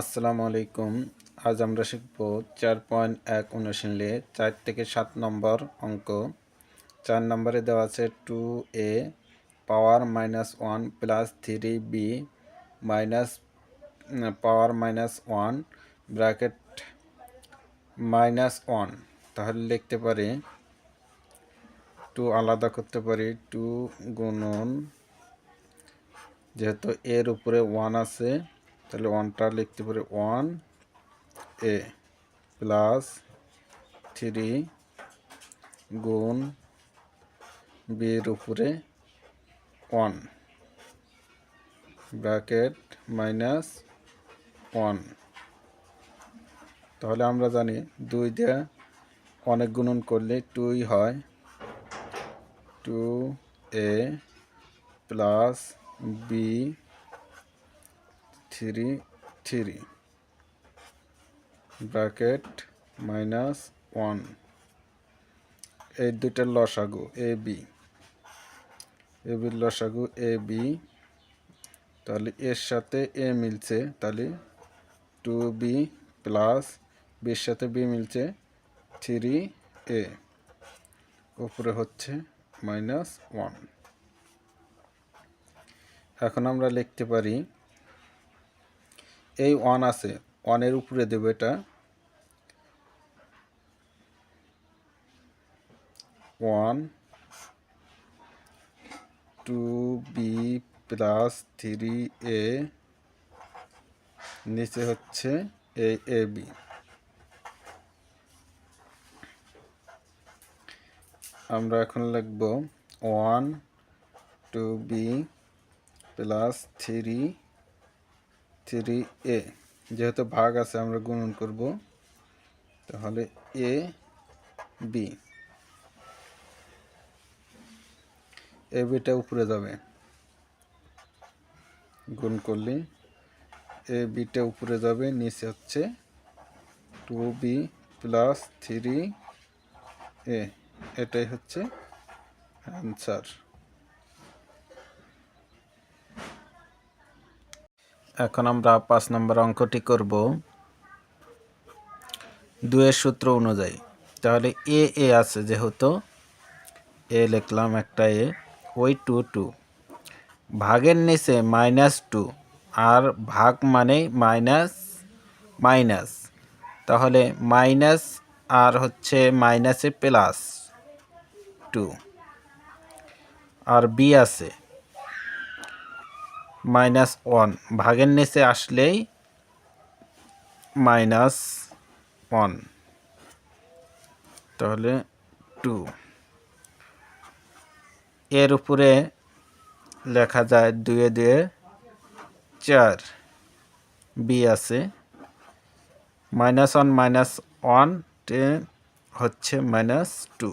আসসালামু আলাইকুম। আজ আমরা শিখব চার পয়েন্ট এক অনুশীলে চার থেকে সাত নম্বর অঙ্ক। চার নম্বরে দেওয়া আছে two A power minus one plus three B minus power minus one bracket minus one তাহলে লিখতে পারি টু আলাদা করতে পারি টু গুণন, যেহেতু এর উপরে ওয়ান আছে। তাহলে ওয়ানটা লিখতে পারি ওয়ান এ প্লাস থ্রি গুণ বির উপরে ওয়ান ব্র্যাকেট মাইনাস ওয়ান তাহলে আমরা জানি দুই দিয়ে অনেক গুণন করলে টুই হয়। Two A plus B three three. Bracket, minus one. এই দুইটার লসাগু, এ, বি। এ বির লসাগু, এ, বি। তাহলে এর সাথে এ মিলছে, তাহলে টু বি প্লাস বির সাথে বি মিলছে থ্রি এ। উপরে হচ্ছে মাইনাস ওয়ান। এখন আমরা লিখতে পারি এই ওয়ান আছে, ওয়ানের উপরে দেবো এটা। One, two B plus three A, নিচে হচ্ছে এ এ, বি। আমরা এখন লিখব one, two B plus three three A. যেহেতু ভাগ আছে, আমরা গুণন করব। তাহলে এ, বি। এ বিটা উপরে যাবে। গুণ করলে এ বিটা উপরে যাবে, নিচে হচ্ছে two B plus three A. এটাই হচ্ছে অ্যান্সার। এখন আমরা পাঁচ নম্বর অঙ্কটি করব দুয়ের সূত্র অনুযায়ী। তাহলে এ এ আছে যেহেতু, এ লিখলাম একটা এ, ওই টু টু। ভাগের নিচে মাইনাস টু, আর ভাগ মানে মাইনাস মাইনাস। তাহলে মাইনাস আর হচ্ছে মাইনাসে প্লাস টু। আর বি আছে মাইনাস ওয়ান। ভাগের নিচে আসলেই মাইনাস ওয়ান। তাহলে টু। এর উপরে লেখা যায় দুয়ে দুয়ে চার। বি আছে। মাইনাস ওয়ান মাইনাস ওয়ান হচ্ছে মাইনাস টু।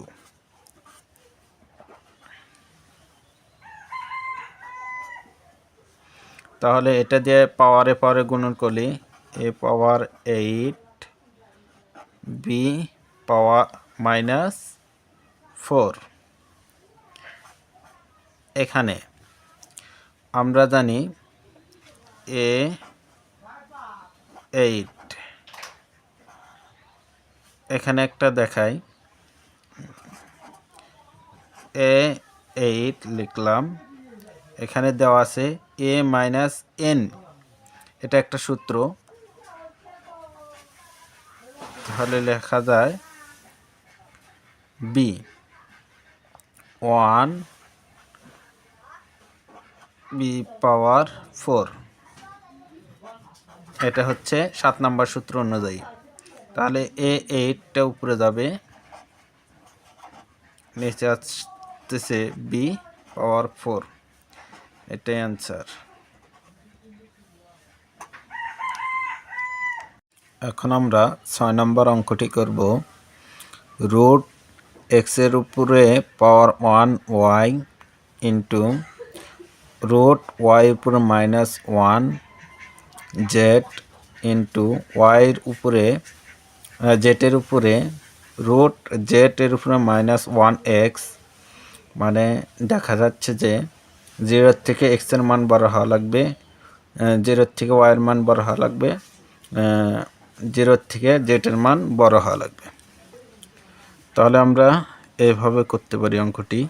তাহলে এটা দিয়ে পাওয়ারে পাওয়ারে গুণন করলি A power eight B power minus four এখানে আমরা জানি এ এইট এখানে একটা দেখাই। এ এইট লিখলাম। এখানে দেওয়া আছে এ মাইনাস এন এটা একটা সূত্র। তাহলে লেখা যায় B one B power four এটা হচ্ছে সাত নাম্বার সূত্র অনুযায়ী। তাহলে এ এইটটা উপরে যাবে। নিচে আসতেছে বি পাওয়ার ফোর এটাই অ্যান্সার এখন আমরা ছয় নম্বর অঙ্কটি করব। রুট এক্সের উপরে power one Y into root Y উপরে মাইনাস ওয়ান জেড ইন্টু ওয়াইয়ের উপরে জেটের উপরে রুট জেটের উপরে মাইনাস ওয়ান এক্স মানে দেখা যাচ্ছে যে জিরোর থেকে এক্সের মান বড় হওয়া লাগবে জিরোর থেকে ওয়াইয়ের মান বড় হওয়া লাগবে জিরোর থেকে জেটের মান বড় হওয়া লাগবে। তাহলে আমরা এইভাবে করতে পারি অঙ্কটি।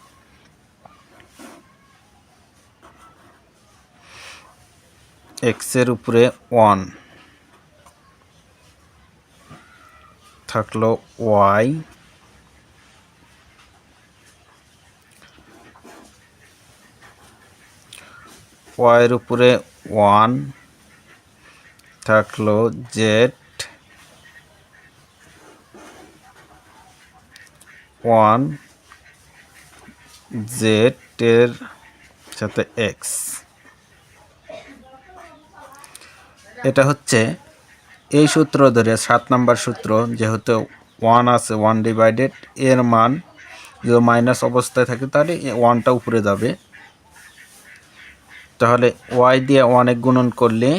এক্সের উপরে ওয়ান থাকল ওয়াই ওয়াইয়ের উপরে ওয়ান থাকল জেড ওয়ান জেড এর সাথে এক্স এটা হচ্ছে এই সূত্র ধরে সাত নাম্বার সূত্র, যেহেতু ওয়ান আছে ওয়ান ডিভাইডেড এর মান যদি মাইনাস অবস্থায় থাকে, তাহলে ওয়ানটা উপরে যাবে। তাহলে ওয়াই দিয়ে অনেক গুণন করলে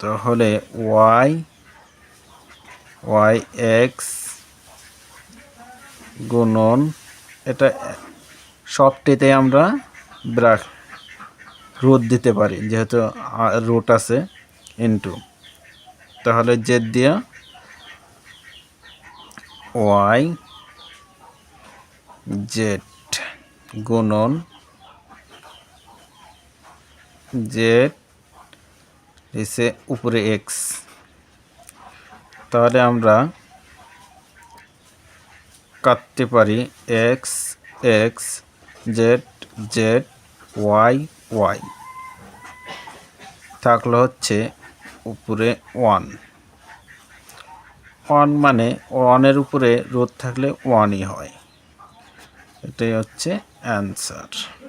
তাহলে ওয়াই ওয়াই এক্স গুণন, এটা সবটিতে আমরা ব্রাক রুট দিতে পারি, যেহেতু রুট আছে ইনটু তাহলে জেড দিয়া ওয়াই জেড গুণন জেড এসে উপরে এক্স তাহলে আমরা কাটতে পারি X X Z Z Y Y থাকল হচ্ছে উপরে ওয়ান ওয়ান মানে ওয়ানের উপরে রোদ থাকলে ওয়ানই হয়। এটাই হচ্ছে অ্যান্সার